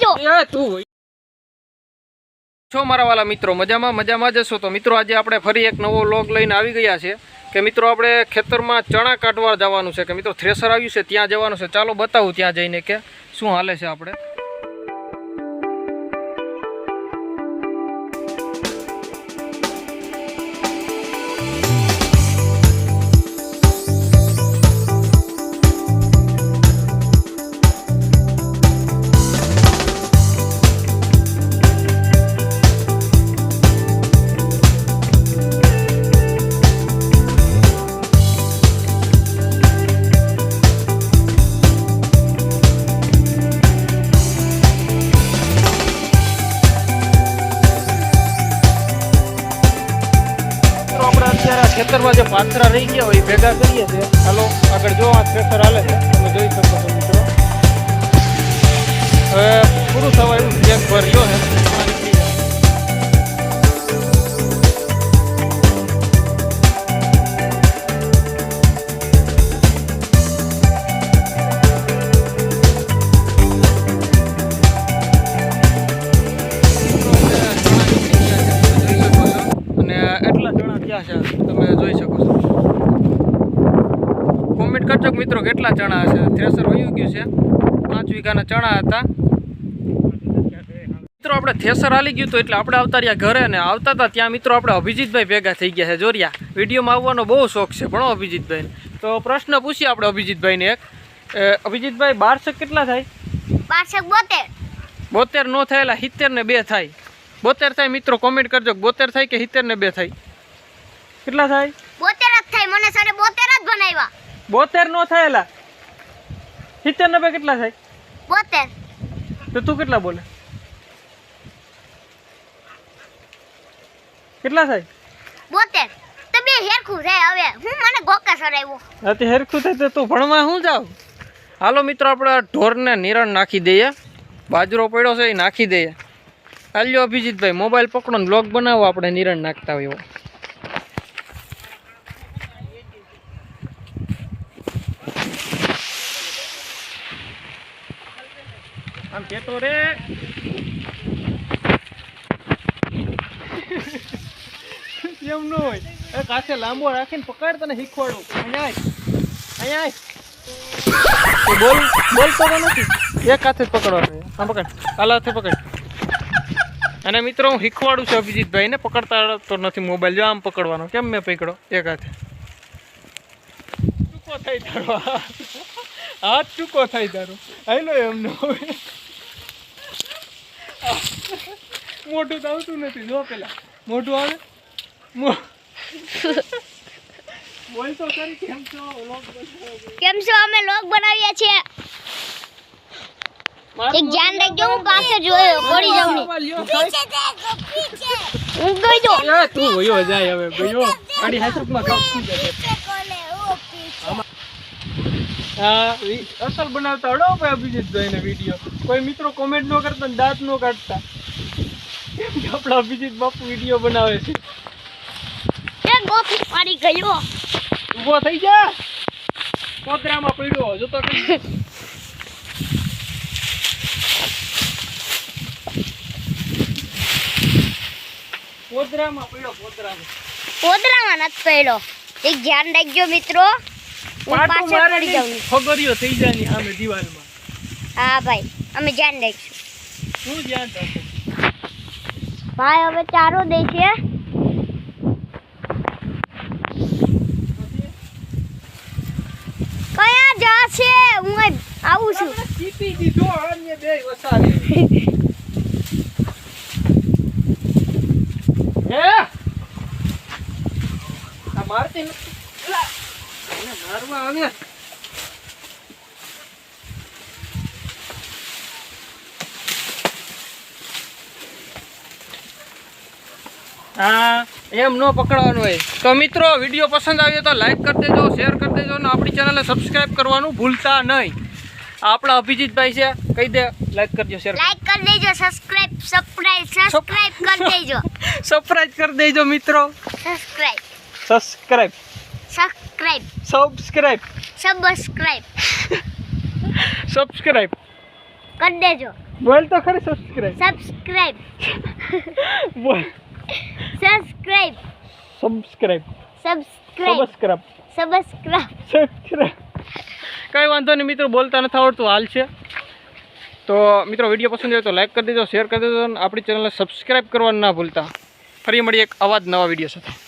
ગઈ જો એ તું છો મારા વાલા મિત્રો, મજામાં મજામાં જશો તો મિત્રો આજે આપણે ફરી એક નવો લોગ લઈને આવી ગયા છે કે મિત્રો આપણે ખેતરમાં ચણા કાઢવા જવાનું છે કે મિત્રો થ્રેસર આવ્યું છે, ત્યાં જવાનું છે. ચાલો બતાવું ત્યાં જઈને કે શું હાલે છે આપણે. ખેતરમાં જે પાથરા રહી ગયા હોય એ ભેગા કરીએ છીએ. હાલો, આગળ જો આ ખેતર હાલે છે. તમે જોઈ શકો છો મિત્રો. હવે પૂરું થવા એવું ચેક ભર્યો છે. મિત્રો કેટલા ચણા હશે થ્રેસર વયું ગયું છે. પાંચ વીઘાના ચણા હતા. મિત્રો આપણે થ્રેસર હાલી ગયું હતું એટલે આપણે આવતા રહ્યા ઘરે ને આવતા હતા ત્યાં મિત્રો આપણે અભિજીતભાઈ ભેગા થઈ ગયા છે. જોરિયા વિડીયોમાં આવવાનો બહુ શોખ છે ભણો અભિજીતભાઈને. તો પ્રશ્ન પૂછીએ આપણે અભિજીતભાઈને એક. અભિજીતભાઈ બારસક કેટલા થાય? બારસક બોતેર. બોતેર નો થયેલા સિત્તેર ને બે થાય. બોતેર થાય મિત્રો કોમેન્ટ કરજો બોતેર થાય કે સિત્તેર ને બે થાય? કેટલા થાય? બોતેર જ થાય. મને બોતેર જ બનાવ્યા. બોતેર નો થયેલા. સિત્તેર નબે કેટલા થાય? બોતેર. તો તું કેટલા બોલે? કેટલા થાય? બોતેર. તો બે હેરખું થાય હવે. હું મને ગોકા સરાવ્યો. અતિ હેરખું થાય તો તું ભણવા હું જાવ હાલો મિત્રો આપણે ઢોરને નિરણ નાખી દઈએ. બાજરો પડ્યો છે એ નાખી દઈએ. હાલ્યો અભિજીતભાઈ મોબાઈલ પકડો ને બ્લોગ બનાવો આપણે નિરણ નાખતા હોય આમ કેતો રે. એમ ન હોય. એ કાસે લાંબો રાખીને પકડ તને અહીંયા અહીંયા બોલ બોલતો તો નથી. એક હાથે જ પકડવાનો. આમ પકડ. આલા હાથે પકડ. અને મિત્રો, હું શીખવાડું છું અભિજીતભાઈને. પકડતા તો નથી મોબાઈલ. જો આમ પકડવાનો. કેમ મેં પકડો એક હાથે. ટૂંકો થઈ તારો. હાથ. ટૂંકો થાય તારો. હાલો એમનો મોઢું તો આવતું નથી જો પેલા. મોટું આવે. બોલ તો ખરી કેમ છો? લોગ. કેમ છો? અમે લોગ બનાવીએ છીએ. એક ધ્યાન રાખજો હું પાસે જોયો પડી જાઉં. ને લ્યો, પીછે હું ગઈ જો. એ, તું ગયો જાય હવે. ગયો. આડી હાથમાં કાપી દે. ઓ ઈ અસલ બનાવતા હડો ભાઈ અભિજીતભાઈ ને વીડિયો કોઈ મિત્રો કોમેન્ટ ન કરતા દાંત ન કાઢતા. કેમ કે આપણા અભિજીત બાપુ વીડિયો બનાવે છે. પાડી ગયો. ઊભો થઈ જા. પોતરામાં પડ્યો જોતો કે પોતરામાં પડ્યો પોતરામાં પોદરામાં નથી પડ્યો. એક ધ્યાન રાખજો મિત્રો. હું પાટો પડી જાઉં નહીં, થઈ જાય ની સામે દિવાલમાં. હા ભાઈ અમે ધ્યાન રાખીશું. શું ધ્યાન રાખો? ભાઈ હવે ચારો દે છે. કયા જાશે હું આવું છું. તમને દીધો અન્ય બે વસાવે હે? આ મારતી નથી. મારવા આવે. હા એમ ન પકડવાનું હોય. તો મિત્રો વીડિયો પસંદ આવ્યો તો લાઈક કરી દેજો શેર કરી દેજો અને આપણી ચેનલને સબસ્ક્રાઈબ કરવાનું ભૂલતા નહીં. આપણા અભિજીતભાઈ છે કહી દે લાઈક કરજો શેર લાઈક કરી દેજો સબસ્ક્રાઇબ સબસ્ક્રાઇબ સબસ્ક્રાઇબ કરી દેજો. સરપ્રાઈઝ કરી દેજો મિત્રો. Subscribe subscribe subscribe subscribe subscribe subscribe કરી દેજો. બોલ તો ખરી સબસ્ક્રાઇબ સબસ્ક્રાઇબ બોલ. Subscribe subscribe subscribe subscribe subscribe subscribe કંઈ વાંધો નહીં મિત્રો બોલતા નથી આવડતું હાલ છે. તો મિત્રો વીડિયો પસંદ આવે તો લાઈક કરી દેજો શેર કરી દેજો અને આપણી ચેનલને સબસ્ક્રાઇબ કરવાનું ના ભૂલતા. ફરી મળીએ એક આવા જ નવા વીડિયો સાથે.